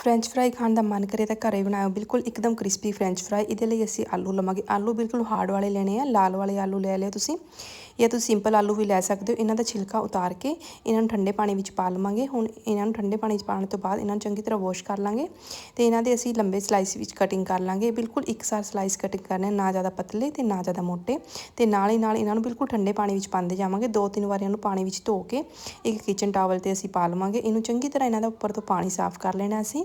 French fry ਖਾਣ ਦਾ ਮਨ ਕਰੇ ਤਾਂ ਘਰੇ ਬਣਾਓ ਬਿਲਕੁਲ ਇੱਕਦਮ ਕ੍ਰਿਸਪੀ ਫ੍ਰੈਂਚ ਫਰਾਈ ਇਹਦੇ ਲਈ ਅਸੀਂ ਆਲੂ ਲਵਾਂਗੇ। ਆਲੂ ਬਿਲਕੁਲ ਹਾਰਡ ਵਾਲੇ ਲੈਣੇ ਆ। ਲਾਲ ਵਾਲੇ ਆਲੂ ਲੈ ਲਿਓ ਤੁਸੀਂ। ਜਾਂ ਤੁਸੀਂ ਸਿੰਪਲ ਆਲੂ ਵੀ ਲੈ ਸਕਦੇ ਹੋ। ਇਹਨਾਂ ਦਾ ਛਿਲਕਾ ਉਤਾਰ ਕੇ ਇਹਨਾਂ ਨੂੰ ਠੰਡੇ ਪਾਣੀ ਵਿੱਚ ਪਾ ਲਵਾਂਗੇ। ਹੁਣ ਇਹਨਾਂ ਨੂੰ ਠੰਡੇ ਪਾਣੀ 'ਚ ਪਾਉਣ ਤੋਂ ਬਾਅਦ ਇਹਨਾਂ ਨੂੰ ਚੰਗੀ ਤਰ੍ਹਾਂ ਵਾਸ਼ ਕਰ ਲਾਂਗੇ। ਤੇ ਇਹਨਾਂ ਦੇ ਅਸੀਂ ਲੰਬੇ ਸਲਾਈਸ ਵਿੱਚ ਕਟਿੰਗ ਕਰ ਲਾਂਗੇ। ਬਿਲਕੁਲ ਇੱਕਸਾਰ ਸਲਾਈਸ ਕਟਿੰਗ ਕਰਨੇ ਨਾ ਜ਼ਿਆਦਾ ਪਤਲੇ ਤੇ ਨਾ ਜ਼ਿਆਦਾ ਮੋਟੇ। ਤੇ ਨਾਲ ਹੀ ਨਾਲ ਇਹਨਾਂ ਨੂੰ ਬਿਲਕੁਲ ਠੰਡੇ ਪਾਣੀ ਵਿੱਚ ਪਾਉਂਦੇ ਜਾਵਾਂਗੇ। ਦੋ ਤਿੰਨ ਵਾਰ ਇਹਨਾਂ ਨੂੰ ਪਾਣੀ ਵਿੱਚ ਧੋ ਕੇ ਇੱਕ ਕਿਚਨ ਟਾਵਲ ਤੇ ਅਸੀਂ ਪਾ ਲਵਾਂਗੇ। ਇਹਨੂੰ ਚੰਗੀ ਤਰ੍ਹਾਂ ਇਹਨਾਂ ਦਾ ਉੱਪਰ ਤੋਂ ਪਾਣੀ ਸਾਫ਼ ਕਰ ਲੈਣਾ ਅਸੀਂ।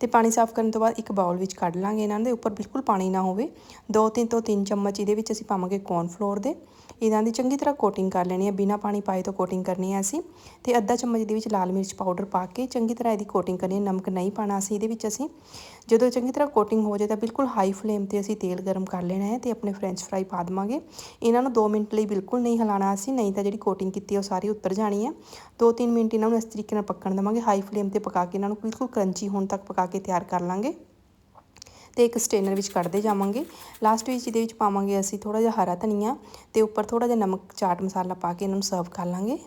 ਤੇ ਪਾਣੀ ਸਾਫ਼ ਕਰਨ ਤੋਂ ਬਾਅਦ ਇੱਕ ਬਾਉਲ ਵਿੱਚ ਕੱਢ ਲਾਂਗੇ ਇਹਨਾਂ ਦੇ ਉੱਪਰ, ਬਿਲਕੁਲ ਪਾਣੀ ਨਾ ਹੋਵੇ। ਦੋ ਤਿੰਨ ਤੋਂ ਤਿੰਨ ਚਮਚ ਇਹਦੇ ਵਿੱਚ ਅਸੀਂ ਪਾਵਾਂਗੇ ਕੌਰਨ ਫਲੋਰ ਦੇ। ਇਹਨਾਂ ਦੀ ਚੰਗੀ ਤਰ੍ਹਾਂ ਕੋਟਿੰਗ ਕਰ ਲੈਣੀ ਹੈ। ਬਿਨਾ ਪਾਣੀ ਪਾਏ ਤੋਂ ਕੋਟਿੰਗ ਕਰਨੀ ਹੈ ਅਸੀਂ। ਤੇ ਅੱਧਾ ਚਮਚ ਇਹਦੇ ਵਿੱਚ ਲਾਲ ਮਿਰਚ ਪਾਊਡਰ ਪਾ ਕੇ ਚੰਗੀ ਤਰ੍ਹਾਂ ਇਹਦੀ ਕੋਟਿੰਗ ਕਰਨੀ ਹੈ। ਨਮਕ ਨਹੀਂ ਪਾਣਾ ਅਸੀਂ ਇਹਦੇ ਵਿੱਚ ਅਸੀਂ। ਜਦੋਂ ਚੰਗੀ ਤਰ੍ਹਾਂ ਕੋਟਿੰਗ ਹੋ ਜਾਏ ਤਾਂ ਬਿਲਕੁਲ ਹਾਈ ਫਲੇਮ ਤੇ ਅਸੀਂ ਤੇਲ ਗਰਮ ਕਰ ਲੈਣਾ ਹੈ ਤੇ ਆਪਣੇ ਫ੍ਰੈਂਚ ਫਰਾਈ ਪਾ ਦਵਾਂਗੇ। ਇਹਨਾਂ ਨੂੰ 2 ਮਿੰਟ ਲਈ ਬਿਲਕੁਲ ਨਹੀਂ ਹਿਲਾਣਾ ਅਸੀਂ, ਨਹੀਂ ਤਾਂ ਜਿਹੜੀ ਕੋਟਿੰਗ ਕੀਤੀ ਉਹ ਸਾਰੀ ਉੱਤਰ ਜਾਣੀ ਹੈ। 2-3 ਮਿੰਟ ਇਹਨਾਂ ਨੂੰ ਇਸ ਤਰੀਕੇ ਨਾਲ ਪੱਕਣ ਦੇਵਾਂਗੇ। ਹਾਈ ਫਲੇਮ ਤੇ ਪਕਾ ਕੇ ਇਹਨਾਂ ਨੂੰ ਬਿਲਕੁਲ ਕਰੰਚੀ ਹੋਣ ਤੱਕ ਪਕਾ ਪਕਾ ਕੇ ਤਿਆਰ ਕਰ ਲਾਂਗੇ ਤੇ ਇੱਕ ਸਟੇਨਰ ਵਿੱਚ ਕੱਢਦੇ ਜਾਵਾਂਗੇ। ਲਾਸਟ ਵਿੱਚ ਇਹਦੇ ਵਿੱਚ ਪਾਵਾਂਗੇ ਅਸੀਂ ਥੋੜਾ ਜਿਹਾ ਹਰਾ ਧਨੀਆ ਤੇ ਉੱਪਰ ਥੋੜਾ ਜਿਹਾ ਨਮਕ, ਚਾਟ ਮਸਾਲਾ ਪਾ ਕੇ ਇਹਨਾਂ ਨੂੰ ਸਰਵ ਕਰ ਲਾਂਗੇ।